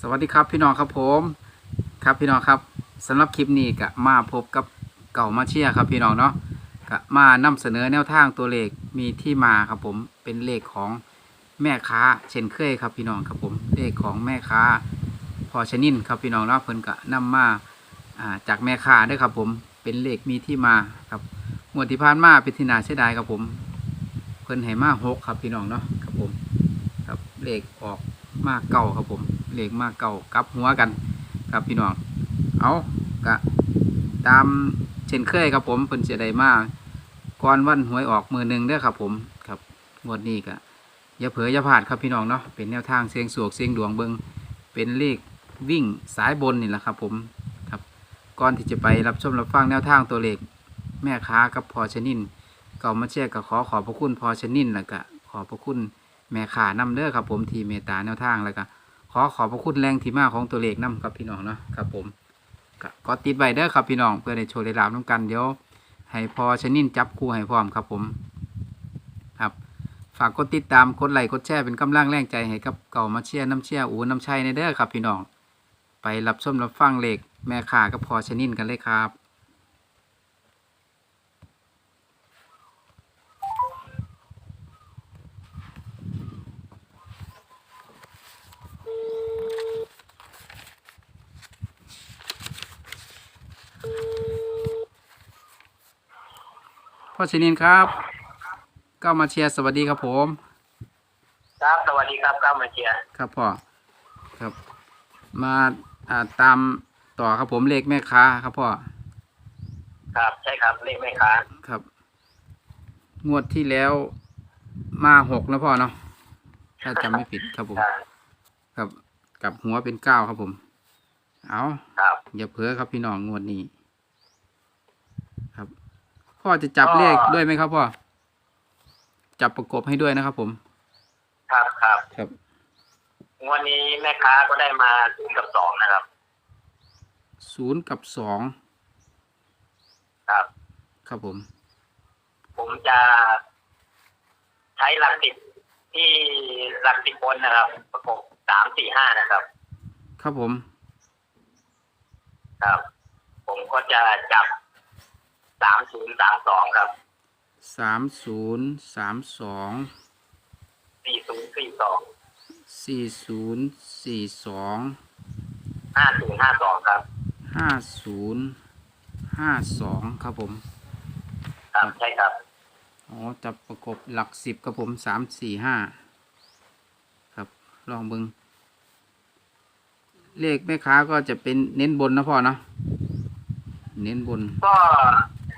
สวัสดีครับพี่น้องครับผมครับพี่น้องครับสำหรับคลิปนี้ก็มาพบกับเก่ามาเชียครับพี่น้องเนาะก็มานำเสนอแนวทางตัวเลขมีที่มาครับผมเป็นเลขของแม่ค้าเช่นเคยครับพี่น้องครับผมเลขของแม่ค้าพอชนินครับพี่น้องเนาะเพิ่นก็นำมาอ่าจากแม่ค้าด้วยครับผมเป็นเลขมีที่มาครับงวดที่ผ่านมาเป็นที่นาเสียดายครับผม เพิ่นให้มาหกครับพี่น้องเนาะครับผมครับเลขออกมาเก่าครับผม เลขมาเก่ากับหัวกันครับพี่น้อง เอากะตามเช่นเคยครับผมเพิ่นเสียดายมาก่อนวันหวยออกมือหนึ่งเด้อครับผมครับงวดนี้กะอย่าเผลออย่าพลาดครับพี่น้องเนาะเป็นแนวทางเสียงสวกเสียงดวงเบิงเป็นเลขวิ่งสายบนนี่แหละครับผมครับก่อนที่จะไปรับชมรับฟังแนวทางตัวเลขแม่ค้ากับพอชนินเก่ามาเชียร์ก็ขอขอบพระคุณพอชนินแล้วก็ขอบพระคุณแม่ขานำเด้อครับผมทีเมตตาแนวทางแล้วก็ อขอบพระคุณแรงที่มาของตัวเลขนํครับพี่น้องเนาะครับผมก็ติดไว้เด้อครับพี่น้องเพื่อได้โชว์ได้ลาบน้ำกันเดี๋ยวให้พอชนินจับคู่ให้พร้อมครับผมครับฝากกดติดตามกดไลค์กดแชร์เป็นกำลังแรงใจให้กับเก่ามาเชียร์น้ำเชียร์อูน้ำชัยในเด้อครับพี่น้องไปรับชมรับฟังเลขแม่ขากับพอชนินกันเลยครับ พ่อชนินครับ ก็มาเชียร์สวัสดีครับผม ครับสวัสดีครับก้าวมาเชียร์ครับพ่อครับ มาอ่าตามต่อครับผมเลขแม่ค้าครับพ่อครับ ใช่ครับเลขแม่ค้าครับ งวดที่แล้วมาหกนะพ่อเนาะถ้าจำไม่ผิดครับผมอ่าครับกลับหัวเป็นเก้าครับผม เอาครับ อย่าเพ้อครับพี่น้องงวดนี้ ครับ พ่อจะจับเลขด้วยไหมครับพ่อ จับประกบให้ด้วยนะครับผม ครับครับครับงวันนี้แม่ค้าก็ได้มาถึงกับสองนะครับ ศูนย์กับสองครับ ครับผม ผมจะใช้หลักสิบที่หลักสิบบนนะครับ ประกบสามสี่ห้านะครับ ครับผม ครับ ผมก็จะจับ สามศูนย์สามสองครับสามศูนย์สามสองสี่ศูนย์สี่สองสี่ศูนย์สี่สองห้าศูนย์ห้าสองครับห้าศูนย์ห้าสองครับผม ครับใช่ครับอ๋อจับประกบหลักสิบครับผมสามสี่ห้าครับ ลองเบิงเลขแม่ค้าก็จะเป็นเน้นบนนะพ่อเนาะเน้นบน ก็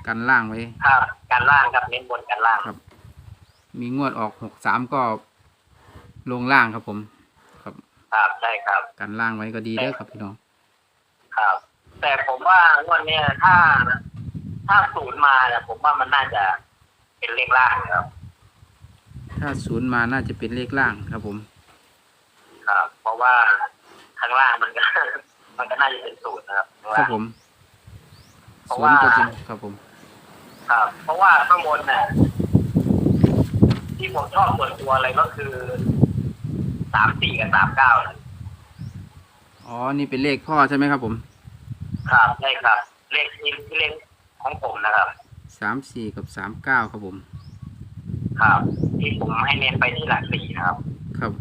กันล่างไว้ ครับการล่างครับเน้นบนการล่างครับ มีงวดออกหกสามก็ลงล่างครับผม ครับ ครับใช่ครับ กันล่างไว้ก็ดีเด้อครับพี่น้อง ครับ แต่ผมว่างวดเนี้ยถ้า ถ้าศูนย์มาเนี่ยผมว่ามันน่าจะเป็นเลขล่างครับ ถ้าศูนย์มาน่าจะเป็นเลขล่างครับผม ครับ เพราะว่าข้างล่างมันก็ มันก็น่าจะเป็นศูนย์นะครับข้างครัล่าบงผมเพราะศูนว่า ย์ก็จริงครับผม ครับ เพราะว่าข้างบนเนี่ยที่ผมชอบส่วนตัวเลยก็คือสามสี่กับสามเก้าอ๋อ นี่เป็นเลขพ่อใช่ไหมครับผม ครับใช่ครับ เลขที่เลขของผมนะครับสามสี่กับสามเก้าครับผม ครับ ที่ผมให้เน้นไปที่หลักสี่นะครับ ครับ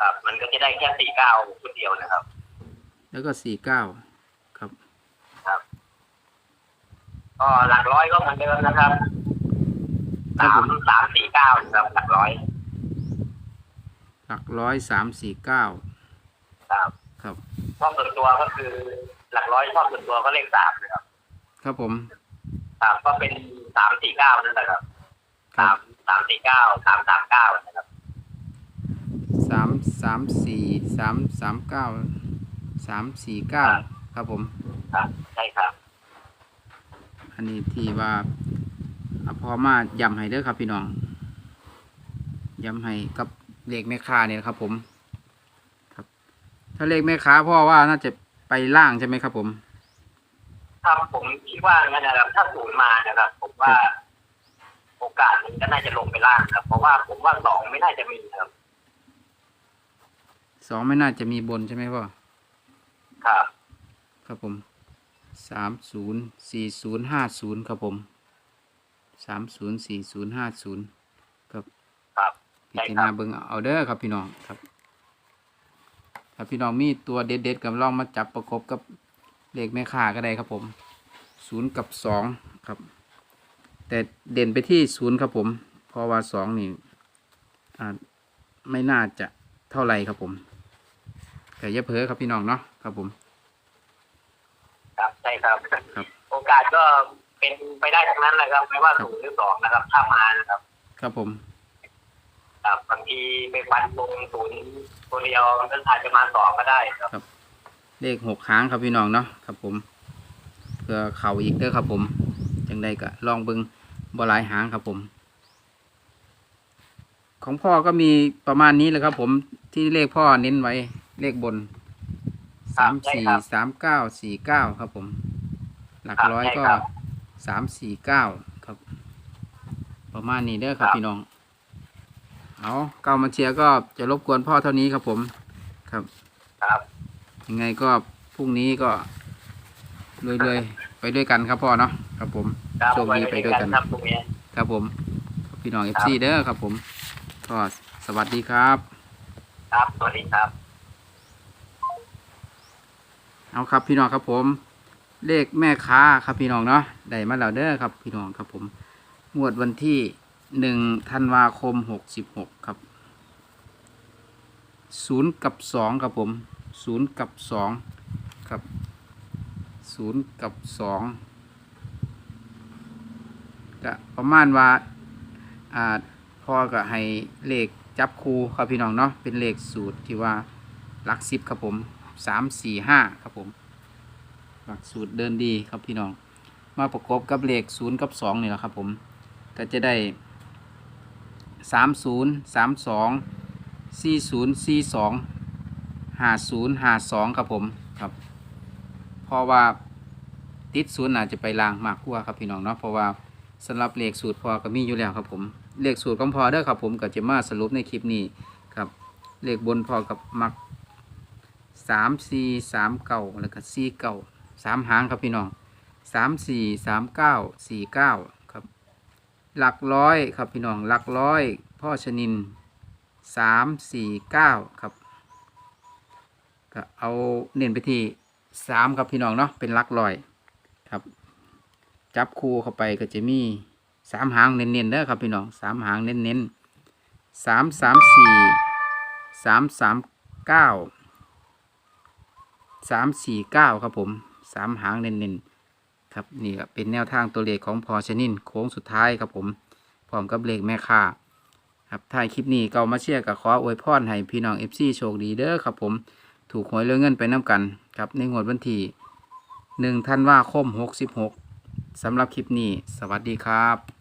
ครับ มันก็จะได้แค่สี่เก้าชุดเดียวนะครับ แล้วก็สี่เก้าครับ ก็หลักร้อยก็เหมือนเดิมนะครับครับสาผมมสามสี่เก้าครับหลักร้อยหลักร้อยสามสี่เก้าครับครับชอบส่วนตัวก็คือ หลักร้อยชอบส่วนตัวก็เลขสามนะครับ ครับผมสามก็เป็นสามสี่เก้านั่นแหละครับครัสาบมสามสี่เก้าสามสามเก้านะครับสามสามสี่สามสามเก้าสามสี่เก้าครับผมครับใช่ครับ อันนี้ที่ว่าอะพอมาย้ำให้เด้อครับพี่น้องย้ำให้กับเลขแม่ค้าเนี่ยครับ ผมครับ ถ้าเลขแม่ค้าพ่อว่าน่าจะไปล่างใช่ไหมครับ ผมครับผมคิดว่างั้นนะครับถ้าศูนย์มานะครับ ผมว่า โอกาสมันก็น่าจะลงไปล่างครับ เพราะว่าผมว่าสองไม่น่าจะมีครับสองไม่น่าจะมีบนใช่ไหมพ่อครับ ครับผม สามศูนย์สี่ศูนย์ห้าศูนย์ครับผมสามศูนย์สี่ศูนย์ห้าศูนย์ครับครับพิจารณาเบิ่งเอาเด้อครับพี่น้องครับถ้าพี่น้องมีตัวเด็ดๆกับลองมาจับประกบกับเลขแม่ค้าก็ได้ครับผมศูนย์กับสองครับ แต่เด่นไปที่ศูนย์ครับผม เพราะว่าสองนี่อ่าไม่น่าจะเท่าไหร่ครับผมแต่อย่าเพ้อครับพี่น้องเนาะครับผม ครับใช่ครับ ครับ โอกาสก็เป็นไปได้ทั้งนั้นนะครับ ไม่ว่าศูนย์หรือสองนะครับ ถ้ามานะครับ ครับผม ครับบางทีไปฟันวงศูนย์ตัวเดียวมันอาจจะมาสองก็ได้ครับ เลขหกครั้งครับพี่น้องเนาะครับผมเพื่อเข่าอีกเด้อครับผมจังใดก็ลองเบิงบ่หลายหางครับผม ของพ่อก็มีประมาณนี้แหละครับผมที่เลขพ่อเน้นไว้เลขบนครั สาบมใช่สี่ครับสามเก้าสี่เก้าครับผม หลักครับร้อยใช่ก็ครับ สามสี่เก้าครับ ประมาณนี้เด้อครับครับพี่น้อง เอาเก้ามาเชียร์ก็จะรบกวนพ่อเท่านี้ครับผม ครับ ครับ ยังไงก็พรุ่งนี้ก็เรื่อยๆไปด้วยกันครับพ่อเนาะครับผม ครับโชคดีไปด้วยกัน ครับตรงนี้ ครับผม พี่น้องเอคฟรับซีเด้อครับผม ก็สวัสดีครับ ครับ สวัสดีครับ เอาครับพี่น้องครับผม เลขแม่ค้าครับพี่น้องเนาะได้มาแล้วเด้อครับพี่น้องครับผมงวดวันที่หนึ่งธันวาคมหกสิบหกครับศูนย์กับสองครับผมศูนย์กับสองครับศูนย์กับสองก็ประมาณว่าอ่าพ่อก็ให้เลขจับคูครับพี่น้องเนาะเป็นเลขสูตรที่ว่าหลักสิบครับผม สามสี่ห้าครับผมหลักสูตรเดินดีครับพี่น้อง มาประกบกับเลขศูนย์กับสองนี่แหละครับผม ก็จะได้สามศูนย์สามสองสี่ศูนย์สี่สองห้าศูนย์ห้าสองครับผมครับเพราะว่าติดศูนย์อาจจะไปลางมากกว่าครับพี่น้องเนาะเพราะว่าสำหรับเลขสูตรพอก็มีอยู่แล้วครับผมเลขสูตรของพอเด้อครับผมก็จะมาสรุปในคลิปนี้ครับเลขบนพอกับมัก สามสี่สามเก้าแล้วก็สี่เก้าสามหางครับพี่น้องสามสี่สามเก้าสี่เก้าครับ หลักร้อยครับพี่น้องหลักร้อยพ่อชนินสามสี่เก้าครับก็เอาเน้นไปที่สามครับพี่น้องเนาะเป็นหลักร้อยครับ จับคู่เข้าไปก็จะมีสามหางเน้นๆเด้อครับพี่น้องสามหางเน้นๆสามสามสี่สามสามเก้า สามสี่เก้าครับผมสามหางเน้นๆครับนี่เป็นแนวทางตัวเลขของพอชนินโค้งสุดท้ายครับผมพร้อมกับเลขแม่ค่าครับท้ายคลิปนี้กามาเชียร์กับขออวยพรให้พี่น้องเอฟซีโชคดีเด้อครับผมถูกหวยเรื่องเงินไปน้ำกันครับในงวดวันที่หนึ่งธันว่าคมหกสิบหกสำหรับคลิปนี้ สวัสดีครับ